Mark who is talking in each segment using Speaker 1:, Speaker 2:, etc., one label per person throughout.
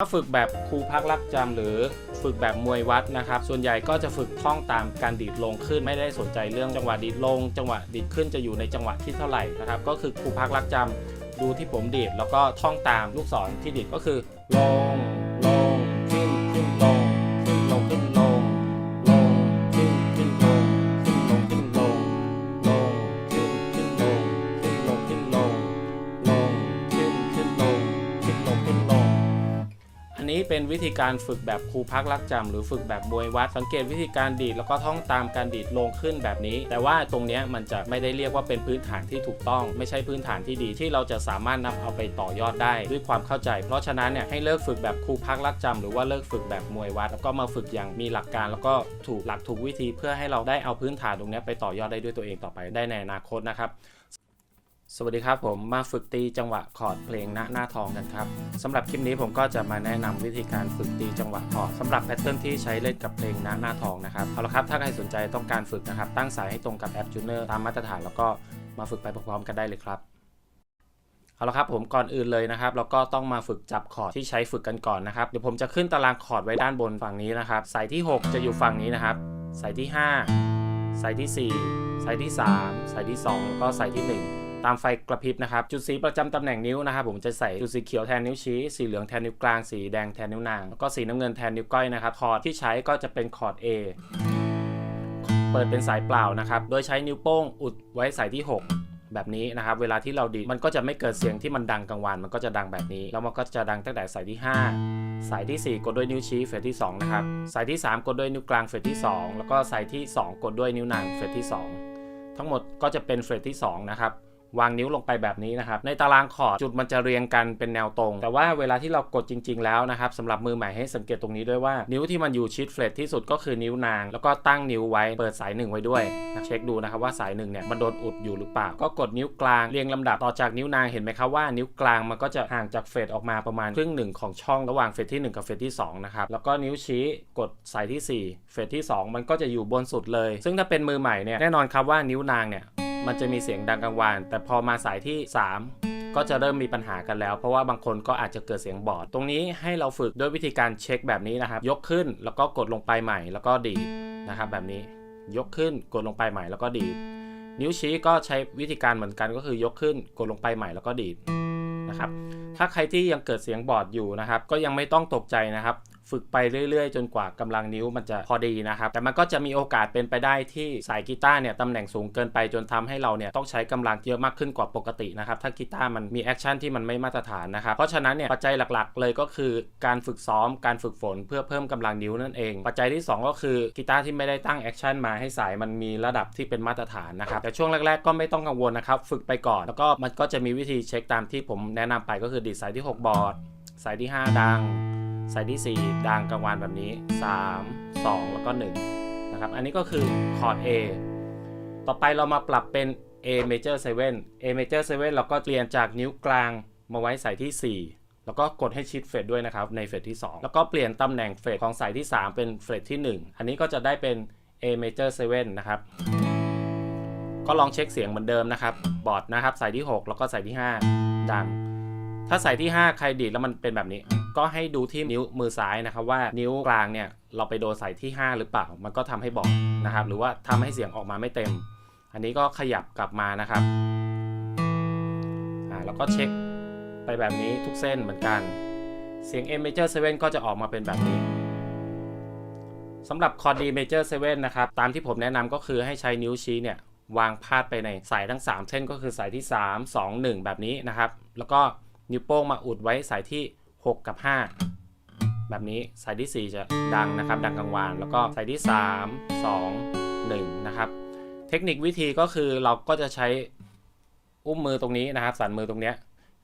Speaker 1: ถ้าฝึกแบบครูพักรักจำหรือฝึกแบบมวยวัดนะครับ ส่วนใหญ่ก็จะฝึกท่องตามการดีดลงขึ้นไม่ได้สนใจเรื่องจังหวะดีดลง จังหวะดีดขึ้นจะอยู่ในจังหวะที่เท่าไหร่นะครับก็คือครูพักรักจำดูที่ผมดีดแล้วก็ท่องตามลูกศรที่ดีดก็คือลง อันนี้เป็นวิธีการฝึกแบบครูพักรักจำหรือฝึกแบบมวยวัด สังเกตวิธีการดีดแล้วก็ท่องตามการดีดลงขึ้นแบบนี้ แต่ว่าตรงนี้มันจะไม่ได้เรียกว่าเป็นพื้นฐานที่ถูกต้อง ไม่ใช่พื้นฐานที่ดีที่เราจะสามารถนำเอาไปต่อยอดได้ด้วยความเข้าใจ เพราะฉะนั้นเนี่ยให้เลิกฝึกแบบครูพักรักจำหรือว่าเลิกฝึกแบบมวยวัด แล้วก็มาฝึกอย่างมีหลักการ แล้วก็ถูกหลักถูกวิธีเพื่อให้เราได้เอาพื้นฐานตรงนี้ไปต่อยอดได้ด้วยตัวเองต่อไปได้ในอนาคตนะครับ สวัสดีครับผมมาฝึกตีจังหวะคอร์ดเพลงณหน้าทองกันครับสำหรับคลิปนี้ผมก็จะมาแนะนำวิธีการฝึกตีจังหวะคอร์ดสำหรับแพทเทิร์นที่ใช้เล่นกับเพลงณหน้าทองนะครับเอาละครับถ้าใครสนใจต้องการฝึกนะครับตั้งสายให้ตรงกับแอปจูเนอร์ตามมาตรฐานแล้วก็มาฝึกไปพร้อมๆกันได้เลยครับเอาละครับผมก่อนอื่นเลยนะครับเราก็ต้องมาฝึกจับคอร์ดที่ใช้ฝึกกันก่อนนะครับเดี๋ยวผมจะขึ้นตารางคอร์ดไว้ด้านบนฝั่งนี้นะครับสายที่ 6 จะอยู่ฝั่งนี้นะครับสายที่ 5สายที่ 4สายที่ 3สายที่ 2 แล้วก็สายที่ 1 ตามไฟกระพริบนะครับ จุดสีประจำตำแหน่งนิ้วนะครับผมจะใส่จุดสีเขียวแทนนิ้วชี้ สีเหลืองแทนนิ้วกลาง สีแดงแทนนิ้วนาง แล้วก็สีน้ำเงินแทนนิ้วก้อยนะครับ คอร์ดที่ใช้ก็จะเป็นคอร์ด A เปิดเป็นสายเปล่านะครับ โดยใช้นิ้วโป้งอุดไว้สายที่ 6แบบนี้นะครับ เวลาที่เราดีมันก็จะไม่เกิดเสียงที่มันดังกลางวัน มันก็จะดังแบบนี้ แล้วมันก็จะดังตั้งแต่สายที่ 5 สายที่ 4 กดด้วยนิ้วชี้เฟสที่2นะครับ สายที่ 3 กดด้วยนิ้วกลางเฟสที่ 2 แล้วก็สายที่ 2 กดด้วยนิ้วนางเฟสที่ 2 ทั้งหมดก็จะเป็นเฟสที่2นะครับ วางนิ้วลงไปแบบนี้นะครับ ในตารางคอดจุดมันจะเรียงกันเป็นแนวตรง แต่ว่าเวลาที่เรากดจริง ๆ แล้วนะครับสำหรับมือใหม่ให้สังเกตตรงนี้ด้วยว่านิ้วที่มันอยู่ชิดเฟสที่สุดก็คือนิ้วนาง แล้วก็ตั้งนิ้วไว้เปิดสายหนึ่งไว้ด้วยนะเช็คดูนะครับว่าสายหนึ่งเนี่ยมันโดนอุดอยู่หรือเปล่า ก็กดนิ้วกลางเรียงลำดับต่อจากนิ้วนางเห็นไหมครับว่านิ้วกลางมันก็จะห่างจากเฟสออกมาประมาณครึ่งหนึ่งของช่องระหว่างเฟสที่ 1 กับเฟสที่2นะครับแล้วก็นิ้วชี้กดสายที่ 4 เฟสที่ 2 มันก็จะอยู่บนสุดเลย ซึ่งถ้าเป็นมือใหม่เนี่ยแน่นอนครับว่านิ้วนางเนี่ย มันจะมีเสียงดังกลางวาน แต่พอมาสายที่ 3 ก็จะเริ่มมีปัญหากันแล้ว เพราะว่าบางคนก็อาจจะเกิดเสียงบอด ตรงนี้ให้เราฝึกด้วยวิธีการเช็คแบบนี้นะครับ ยกขึ้นแล้วก็กดลงไปใหม่ แล้วก็ดีดนะครับแบบนี้ ยกขึ้นกดลงไปใหม่แล้วก็ดีด นิ้วชี้ก็ใช้วิธีการเหมือนกันก็คือยกขึ้นกดลงไปใหม่แล้วก็ดีดนะครับถ้าใครที่ยังเกิดเสียงบอดอยู่นะครับ ก็ยังไม่ต้องตกใจนะครับ ฝึกไปเรื่อยๆ จนกว่ากำลังนิ้วมันจะพอดีนะครับ แต่มันก็จะมีโอกาสเป็นไปได้ที่สายกีตาร์เนี่ยตำแหน่งสูงเกินไปจนทำให้เราเนี่ยต้องใช้กำลังเยอะมากขึ้นกว่าปกตินะครับถ้ากีตาร์มันมีแอคชั่นที่มันไม่มาตรฐานนะครับเพราะฉะนั้นเนี่ยปัจจัยหลักๆ เลยก็คือการฝึกซ้อมการฝึกฝนเพื่อเพิ่มกำลังนิ้วนั่นเอง ปัจจัยที่สองก็คือกีตาร์ที่ไม่ได้ตั้งแอคชั่นมาให้สายมันมีระดับที่เป็นมาตรฐานนะครับแต่ช่วงแรก ๆ ก็ไม่ต้องกังวลนะครับฝึกไปก่อน แล้วก็มันก็จะมีวิธีเช็คตามที่ผมแนะนำไปก็คือดีดสายที่ 6 บอร์ดสายที่ 5 ดัง สายที่ 4 ดังกลางวานแบบนี้ 3 2 แล้วก็1นะครับ อันนี้ก็คือคอร์ด A ต่อไปเรามาปรับเป็น A major 7 A major 7 เราก็เปลี่ยนจากนิ้วกลางมาไว้สายที่ 4 แล้วก็กดให้ชิดเฟดด้วยนะครับ ในเฟดที่ 2 แล้วก็เปลี่ยนตำแหน่งเฟดของสายที่ 3 เป็นเฟดที่ 1 อันนี้ก็จะได้เป็น A major 7 นะครับ ก็ลองเช็คเสียงเหมือนเดิมนะครับ บอร์ดนะครับสายที่ 6 แล้วก็สายที่ 5 ดัง ถ้าสายที่ 5 ใครดีดแล้วมันเป็นแบบนี้ ก็ให้ดูที่นิ้วมือซ้ายนะครับว่านิ้วกลางเนี่ยเราไปโดนสายที่ 5 หรือเปล่า มันก็ทำให้บอดนะครับ หรือว่าทำให้เสียงออกมาไม่เต็ม อันนี้ก็ขยับกลับมานะครับอ่าแล้วก็เช็คไปแบบนี้ทุกเส้นเหมือนกัน เสียง M major 7 ก็จะออกมาเป็นแบบนี้สำหรับคอร์ด D major 7 นะครับ ตามที่ผมแนะนำก็คือให้ใช้นิ้วชี้เนี่ยวางพาดไปในสายทั้ง 3 เส้นก็คือสายที่ 3 2 1 แบบนี้นะครับ แล้วก็นิ้วโป้งมาอุดไว้สายที่ 6 กับ 5 แบบนี้สายที่ 4 จะดังนะครับ ดังกลางวานแล้วก็สายที่ 3 2 1 นะครับ เทคนิควิธีก็คือเราก็จะใช้อุ้มมือตรงนี้นะครับ สันมือตรงนี้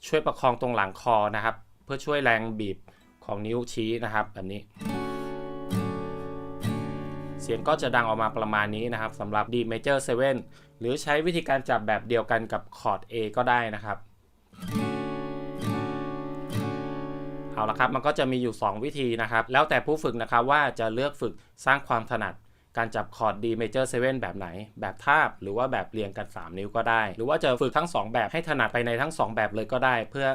Speaker 1: ช่วยประคองตรงหลังคอนะครับ เพื่อช่วยแรงบีบของนิ้วชี้นะครับแบบนี้ เสียงก็จะดังออกมาประมาณนี้นะครับสำหรับ D major 7 หรือใช้วิธีการจับแบบเดียวกันกับคอร์ด A ก็ได้นะครับ เอาละครับ มันก็จะมีอยู่ 2 วิธีนะครับ แล้วแต่ผู้ฝึกนะครับว่าจะเลือกฝึกสร้างความถนัด การจับคอร์ด D major 7 แบบไหน แบบทาบ หรือว่าแบบเรียงกัน 3 นิ้วก็ได้ หรือว่าจะฝึกทั้ง 2 แบบให้ถนัดไปในทั้ง 2 แบบเลยก็ได้ เพื่อ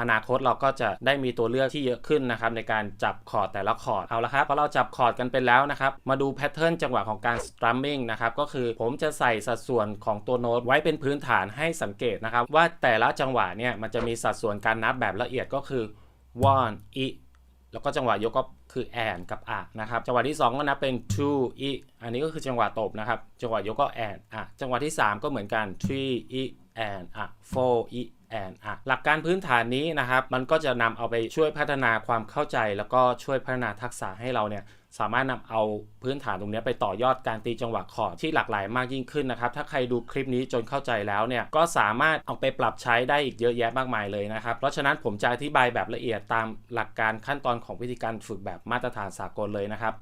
Speaker 1: อนาคตเราก็จะได้มีตัวเลือกที่เยอะขึ้นนะครับในการจับคอร์ดแต่ละคอร์ดเอาละครับพอเราจับคอร์ดกันเป็นแล้วนะครับ มาดูแพทเทิร์นจังหวะของการ strumming นะครับก็คือผมจะใส่สัดส่วนของตัวโน้ตไว้เป็นพื้นฐานให้สังเกตนะครับ ว่าแต่ละจังหวะเนี่ยมันจะมีสัดส่วนการนับแบบละเอียดก็คือ one e แล้วก็จังหวะยกก็คือแอนกับอะนะครับ จังหวะที่ 2 ก็นับเป็น two e อันนี้ก็คือจังหวะตบนะครับ จังหวะยกก็แอนอะจังหวะที่ 3 ก็เหมือนกัน three e แอนอะ four e and อะหลักการพื้นฐานนี้นะครับ มันก็จะนำเอาไปช่วยพัฒนาความเข้าใจ แล้วก็ช่วยพัฒนาทักษะให้เราเนี่ยสามารถนำเอาพื้นฐานตรงนี้ไปต่อยอดการตีจังหวะคอร์ดที่หลากหลายมากยิ่งขึ้นนะครับ ถ้าใครดูคลิปนี้จนเข้าใจแล้วเนี่ยก็สามารถเอาไปปรับใช้ได้อีกเยอะแยะมากมายเลยนะครับ เพราะฉะนั้นผมจะอธิบายแบบละเอียดตามหลักการขั้นตอนของวิธีการฝึกแบบมาตรฐานสากลเลยนะครับ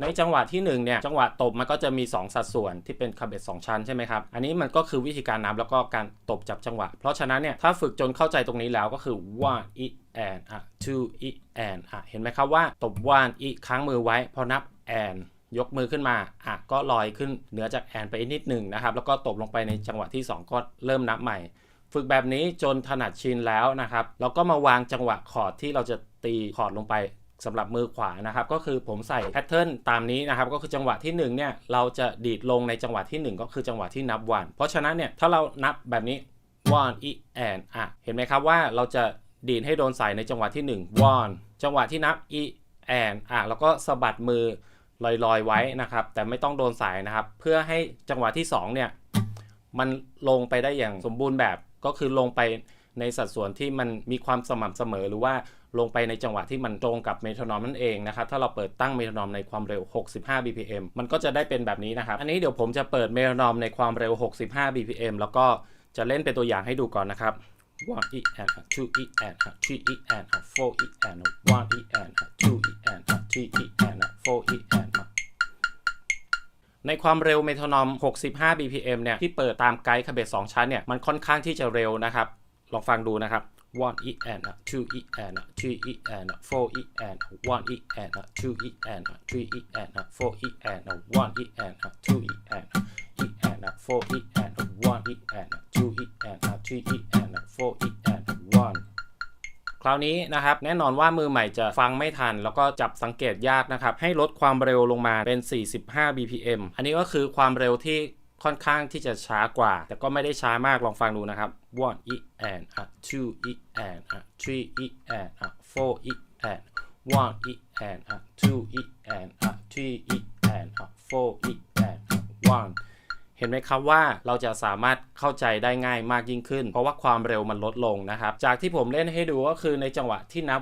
Speaker 1: ในจังหวะที่1เนี่ยจังหวะตบมันก็จะมี 2 สัดส่วนที่เป็นคาเบตสชั้นใช่ไหมครับอันนี้มันก็คือวิธีการนับแล้วก็การตบจับจังหวะ เพราะฉะนั้นเนี่ยถ้าฝึกจนเข้าใจตรงนี้แล้วก็คือ one e and อะ two e and อะเห็นไหมครับว่าตบ one e ค้างมือไว้พอนับ and ยกมือขึ้นมา อะ ก็ลอยขึ้นเหนือจากแอนไปนิดหนึ่งนะครับ แล้วก็ตบลงไปในจังหวะที่ 2 ก็เริ่มนับใหม่ ฝึกแบบนี้จนถนัดชินแล้วนะครับเราก็มาวางจังหวะคอร์ดที่เราจะตีคอร์ดลงไป สำหรับมือขวานะครับก็คือผมใส่แพทเทิร์นตามนี้นะครับก็คือจังหวะที่ 1 เนี่ย เราจะดีดลงในจังหวะที่ 1 ก็คือจังหวะที่นับวัน เพราะฉะนั้นเนี่ย ถ้าเรานับแบบนี้ one e and อะเห็นไหมครับว่าเราจะดีดให้โดนใส่ในจังหวะที่ 1 one จังหวะที่นับ e and อะแล้วก็สะบัดมือลอยๆไว้นะครับ แต่ไม่ต้องโดนสายนะครับ เพื่อให้จังหวะที่ 2 เนี่ย มันลงไปได้อย่างสมบูรณ์แบบก็คือลงไป ในสัดส่วนที่มันมีความสม่ำเสมอ หรือว่าลงไปในจังหวะที่มันตรงกับเมโทรนอมนั่นเองนะครับ ถ้าเราเปิดตั้งเมโทรนอมในความเร็ว 65 bpm มันก็จะได้เป็นแบบนี้นะครับ อันนี้เดี๋ยวผมจะเปิดเมโทรนอมในความเร็ว 65 bpm แล้วก็จะเล่นเป็นตัวอย่างให้ดูก่อนนะครับ one e and two e and three e and four e and one e and two e and three e and four e and ในความเร็วเมโทรนอม 65 bpm เนี่ย ที่เปิดตามไกด์คาเบต2ชั้นเนี่ย มันค่อนข้างที่จะเร็วนะครับ ลองฟังดูนะครับ one e and two e and three e and four e and one e and two e and three e and four e and one e and two e and e and four e and one e and two e and three e and four e and one คราวนี้นะครับแน่นอนว่ามือใหม่จะฟังไม่ทัน แล้วก็จับสังเกตยากนะครับ ให้ลดความเร็วลงมาเป็น 45 bpm อันนี้ก็คือความเร็วที่ค่อนข้างที่จะช้ากว่า แต่ก็ไม่ได้ช้ามากลองฟังดูนะครับ one e and a two e and a three e and a four e and one e and a two e and a three e and a four e and a one เห็นไหมครับว่าเราจะสามารถเข้าใจได้ง่ายมากยิ่งขึ้น เพราะว่าความเร็วมันลดลงนะครับ จากที่ผมเล่นให้ดูก็คือในจังหวะที่นับ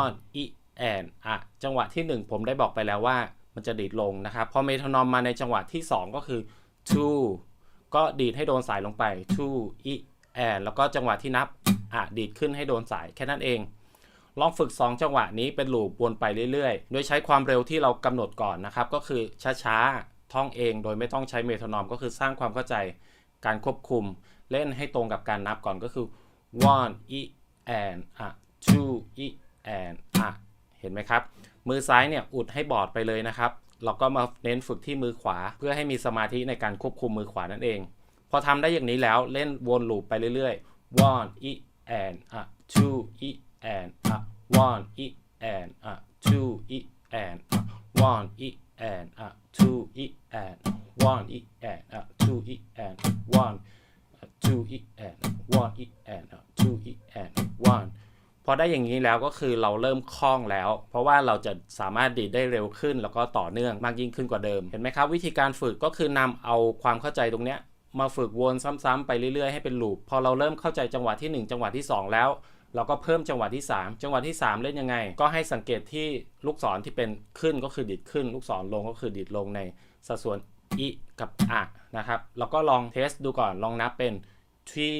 Speaker 1: one e and อะจังหวะที่ 1 ผมได้บอกไปแล้วว่ามันจะดีดลงนะครับพอเมทรนอมมาในจังหวะที่ 2 ก็คือ two ก็ดีดให้โดนสายลงไป two e and แล้วก็จังหวะที่นับอะดีดขึ้นให้โดนสายแค่นั้นเอง ลองฝึก 2 จังหวะนี้เป็นลูปวนไปเรื่อยๆ โดยใช้ความเร็วที่เรากำหนดก่อนนะครับ ก็คือช้าๆ ท่องเองโดยไม่ต้องใช้เมโทรนอม ก็คือสร้างความเข้าใจการควบคุม เล่นให้ตรงกับการนับก่อนก็คือ one e and อะ two e and อะเห็นไหมครับ มือซ้ายเนี่ยอุดให้บอดไปเลยนะครับเราก็มาเน้นฝึกที่มือขวา เพื่อให้มีสมาธิในการควบคุมมือขวานั่นเอง พอทำได้อย่างนี้แล้วเล่นวนลูปไปเรื่อยๆ one e and อะ two e and อะ one e and อะ two e and อะ one e and อะ two e and one e and อะ two e and one two e and one e and อะ two e and one พอได้อย่างนี้แล้วก็คือเราเริ่มคล่องแล้ว เพราะว่าเราจะสามารถดีดได้เร็วขึ้น แล้วก็ต่อเนื่องมากยิ่งขึ้นกว่าเดิม เห็นไหมครับ วิธีการฝึกก็คือนำเอาความเข้าใจตรงเนี้ย มาฝึกวนซ้ำๆไปเรื่อยๆให้เป็นลูปพอเราเริ่มเข้าใจจังหวะที่ 1 จังหวะที่ 2 แล้ว เราก็เพิ่มจังหวะที่ 3 จังหวะที่ 3 เล่นยังไง ก็ให้สังเกตที่ลูกศรที่เป็นขึ้นก็คือดีดขึ้น ลูกศรลงก็คือดีดลงในสัดส่วนอีกับอะนะครับแล้วก็ลองเทสดูก่อนลองนับเป็นที่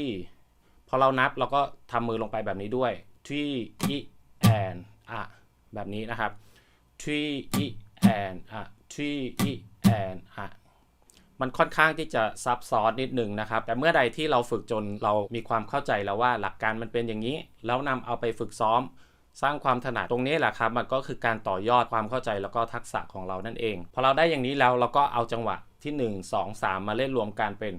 Speaker 1: พอเรานับเราก็ทำมือลงไปแบบนี้ด้วย three e and อะแบบนี้นะครับ three e and อะ three e and อะ มันค่อนข้างที่จะซับซ้อนนิดหนึ่งนะครับ แต่เมื่อใดที่เราฝึกจนเรามีความเข้าใจแล้วว่าหลักการมันเป็นอย่างนี้ แล้วนำเอาไปฝึกซ้อม สร้างความถนัดตรงนี้แหละครับ มันก็คือการต่อยอดความเข้าใจแล้วก็ทักษะของเรานั่นเองพอเราได้อย่างนี้แล้วเราก็เอาจังหวะที่ 1 2 3 มาเล่นรวมกันเป็น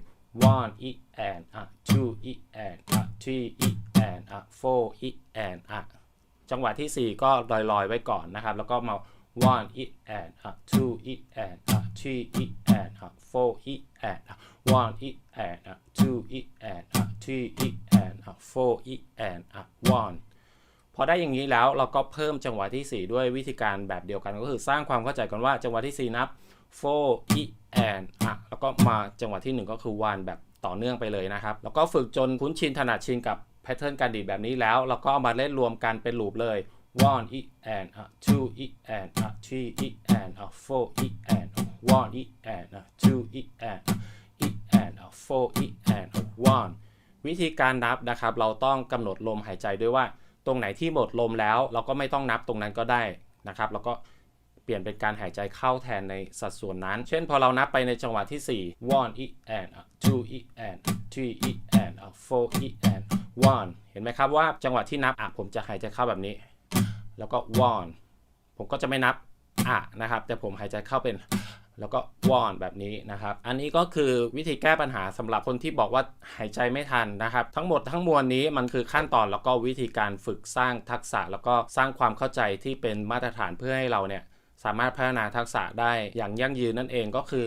Speaker 1: one e and อะ two e and อะ three e and a four e and a จังหวะทีสี่ 4 ก็ลอยๆไว้ก่อนนะครับ แล้วก็มา one e and a two e and a three e and four e and a one e and a two e and a three e and a four e and a one พอได้อย่างนี้แล้วเราก็เพิ่มจังหวะที่ 4 ด้วยวิธีการแบบเดียวกันก็คือสร้างความเข้าใจกันว่าจังหวะที่ 4 นับ four e and อะแล้วก็มาจังหวะที่ 1 ก็คือ one แบบต่อเนื่องไปเลยนะครับ แล้วก็ฝึกจนคุ้นชินถนัดชินกับแพทเทิร์นการดีดแบบนี้แล้วเราก็เอามาเล่นรวมกันเป็นลูปเลย one e and อะ two e and อะ three e and อะ four e and อะ one e and อะ two e and อะ e and อะ four e and อะ one วิธีการนับนะครับ เราต้องกำหนดลมหายใจด้วยว่า ตรงไหนที่หมดลมแล้ว เราก็ไม่ต้องนับตรงนั้นก็ได้นะครับ แล้วก็เปลี่ยนเป็นการหายใจเข้าแทนในสัดส่วนนั้น เช่นพอเรานับไปในจังหวะที่ 4 one e and two e and three e and four e and one เห็นไหมครับว่าจังหวะที่นับอะผมจะหายใจเข้าแบบนี้ แล้วก็ one ผมก็จะไม่นับอะนะครับ แต่ผมหายใจเข้าเป็น แล้วก็วอนแบบนี้นะครับ อันนี้ก็คือวิธีแก้ปัญหาสำหรับคนที่บอกว่าหายใจไม่ทันนะครับ ทั้งหมดทั้งมวลนี้มันคือขั้นตอนแล้วก็วิธีการฝึกสร้างทักษะ แล้วก็สร้างความเข้าใจที่เป็นมาตรฐานเพื่อให้เราเนี่ยสามารถพัฒนาทักษะได้อย่างยั่งยืนนั่นเองก็คือ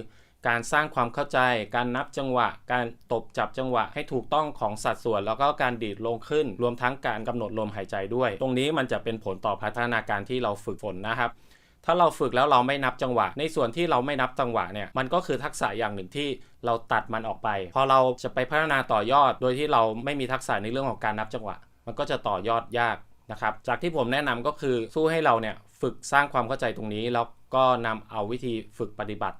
Speaker 1: การสร้างความเข้าใจ การนับจังหวะ การตบจับจังหวะให้ถูกต้องของสัดส่วน แล้วก็การดีดลงขึ้น รวมทั้งการกำหนดลมหายใจด้วย ตรงนี้มันจะเป็นผลต่อพัฒนาการที่เราฝึกฝนนะครับ ถ้าเราฝึกแล้วเราไม่นับจังหวะ ในส่วนที่เราไม่นับจังหวะเนี่ยมันก็คือทักษะอย่างหนึ่งที่เราตัดมันออกไป พอเราจะไปพัฒนาต่อยอด โดยที่เราไม่มีทักษะในเรื่องของการนับจังหวะ มันก็จะต่อยอดยากนะครับจากที่ผมแนะนำก็คือสู้ให้เราเนี่ยฝึกสร้างความเข้าใจตรงนี้แล้วก็นำเอาวิธีฝึกปฏิบัติ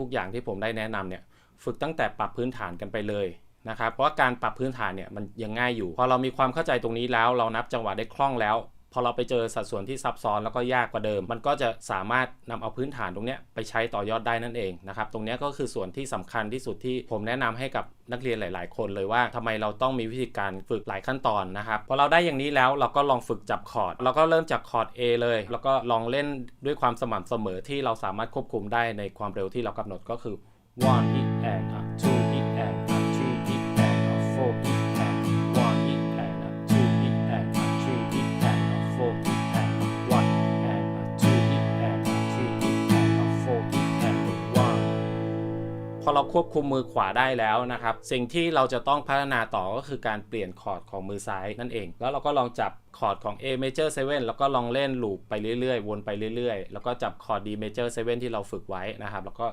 Speaker 1: ทุกๆ อย่างที่ผมได้แนะนำเนี่ยฝึกตั้งแต่ปรับพื้นฐานกันไปเลยนะครับเพราะว่าการปรับพื้นฐานเนี่ยมันยังง่ายอยู่ พอเรามีความเข้าใจตรงนี้แล้ว เรานับจังหวะได้คล่องแล้ว พอเราไปเจอสัดส่วนที่ซับซ้อนแล้วก็ยากกว่าเดิม มันก็จะสามารถนำเอาพื้นฐานตรงเนี้ยไปใช้ต่อยอดได้นั่นเองนะครับตรงเนี้ยก็คือส่วนที่สำคัญที่สุดที่ผมแนะนำให้กับนักเรียนหลาย ๆ คนเลยว่าทำไมเราต้องมีวิธีการฝึกหลายขั้นตอนนะครับพอเราได้อย่างนี้แล้วเราก็ลองฝึกจับคอร์ดเราก็เริ่มจากคอร์ด A เลย แล้วก็ลองเล่นด้วยความสม่ำเสมอที่เราสามารถควบคุมได้ในความเร็วที่เรากำหนดก็คือ one e and two e and three e and four e อเราควบคุมมือขวาได้แล้วนะครับ สิ่งที่เราจะต้องพัฒนาต่อก็คือการเปลี่ยนคอร์ดของมือซ้ายนั่นเอง แล้วเราก็ลองจับคอร์ดของ A major 7 แล้วก็ลองเล่นลูปไปเรื่อยๆ วนไปเรื่อยๆ แล้วก็จับคอร์ด D major 7 ที่เราฝึกไว้นะครับ แล้วก็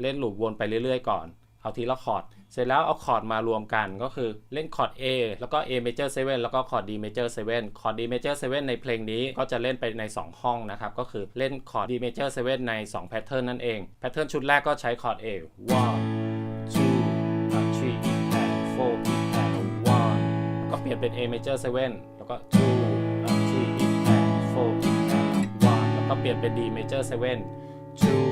Speaker 1: เล่นลูปวนไปเรื่อยๆ ก่อน เอาทีละคอร์ด เสร็จแล้วเอาคอร์ดมารวมกันก็คือเล่นคอร์ด A แล้วก็ A major 7 แล้วก็คอร์ด D major 7 คอร์ด D major 7 ในเพลงนี้ก็จะเล่นไปใน 2 ห้องนะครับ ก็คือเล่นคอร์ด D major 7 ใน2แพทเทิร์นนั่นเองแพทเทิร์นชุดแรกก็ใช้คอร์ด A 1 2 3 and 4 and 1ก็เปลี่ยนเป็น A major 7 แล้วก็ 2 3 and 4 and 1แล้วก็เปลี่ยนเป็น D major 7 2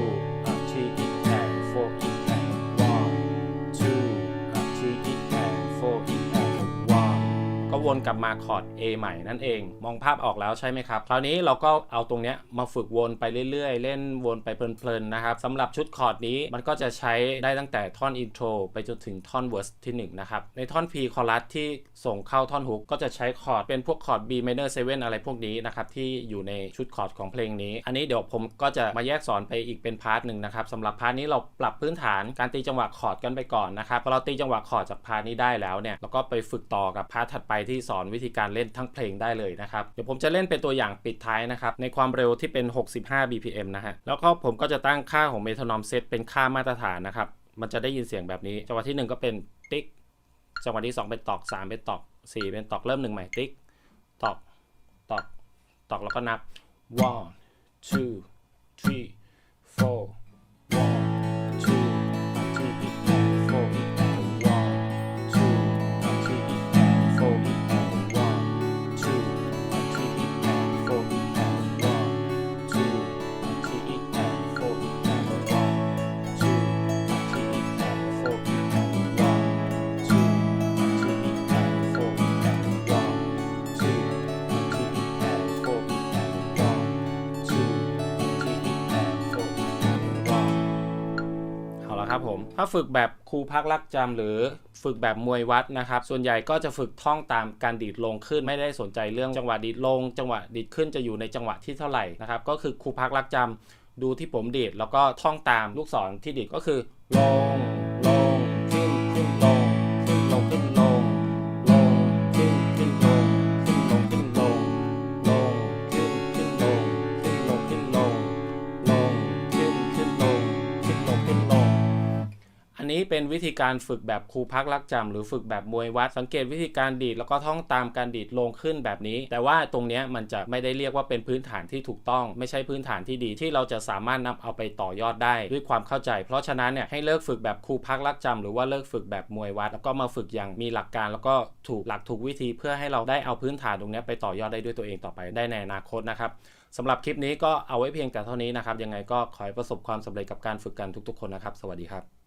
Speaker 1: วนกลับมาคอร์ด A ใหม่นั่นเอง มองภาพออกแล้วใช่ไหมครับ คราวนี้เราก็เอาตรงเนี้ยมาฝึกวนไปเรื่อยๆ เล่นวนไปเพลินๆนะครับสำหรับชุดคอร์ดนี้มันก็จะใช้ได้ตั้งแต่ท่อนอินโทรไปจนถึงท่อนเวอร์สที่1นะครับในท่อน P คอรัสที่ส่งเข้าท่อนฮุกก็จะใช้คอร์ดเป็นพวกคอร์ด B minor 7 อะไรพวกนี้นะครับที่อยู่ในชุดคอร์ดของเพลงนี้ อันนี้เดี๋ยวผมก็จะมาแยกสอนไปอีกเป็นพาร์ทหนึ่งนะครับสำหรับพาร์ทนี้เราปรับพื้นฐานการตีจังหวะคอร์ดกันไปก่อนนะครับพอเราตีจังหวะคอร์ดจากพาร์ทนี้ได้แล้วเนี่ยแล้วก็ไปฝึกต่อกับพาร์ทถัดไปทสอนวิธีการเล่นทั้งเพลงได้เลยนะครับ เดี๋ยวผมจะเล่นเป็นตัวอย่างปิดท้ายนะครับ ในความเร็วที่เป็น 65 bpm นะฮะ แล้วก็ผมก็จะตั้งค่าของเมทานอมเซตเป็นค่ามาตรฐานนะครับ มันจะได้ยินเสียงแบบนี้ จังหวะที่ 1 ก็เป็นติ๊ก จังหวะที่ 2 เป็นตอก 3 เป็นตอก 4 เป็นตอกเริ่มหนึ่งใหม่ติ๊ก ตอก ตอก ตอกแล้วก็นับ one two three four ผม ถ้าฝึกแบบครูพักรักจำหรือฝึกแบบมวยวัดนะครับ ส่วนใหญ่ก็จะฝึกท่องตามการดีดลงขึ้นไม่ได้สนใจเรื่องจังหวะดีดลง จังหวะดีดขึ้นจะอยู่ในจังหวะที่เท่าไหร่นะครับก็คือครูพักรักจำดูที่ผมดีดแล้วก็ท่องตามลูกศรที่ดีดก็คือลง วิธีการฝึกแบบครูพักรักจำหรือฝึกแบบมวยวัด สังเกตวิธีการดีดแล้วก็ท่องตามการดีดลงขึ้นแบบนี้ แต่ว่าตรงนี้มันจะไม่ได้เรียกว่าเป็นพื้นฐานที่ถูกต้อง ไม่ใช่พื้นฐานที่ดีที่เราจะสามารถนำเอาไปต่อยอดได้ด้วยความเข้าใจ เพราะฉะนั้นเนี่ยให้เลิกฝึกแบบครูพักรักจำหรือว่าเลิกฝึกแบบมวยวัด แล้วก็มาฝึกอย่างมีหลักการ แล้วก็ถูกหลักถูกวิธีเพื่อให้เราได้เอาพื้นฐานตรงนี้ไปต่อยอดได้ด้วยตัวเองต่อไปได้ในอนาคตนะครับสำหรับคลิปนี้ก็เอาไว้เพียงแต่เท่านี้นะครับ ยังไงก็ขอให้ประสบความสำเร็จกับการฝึกกันทุกๆคนนะครับ สวัสดีครับ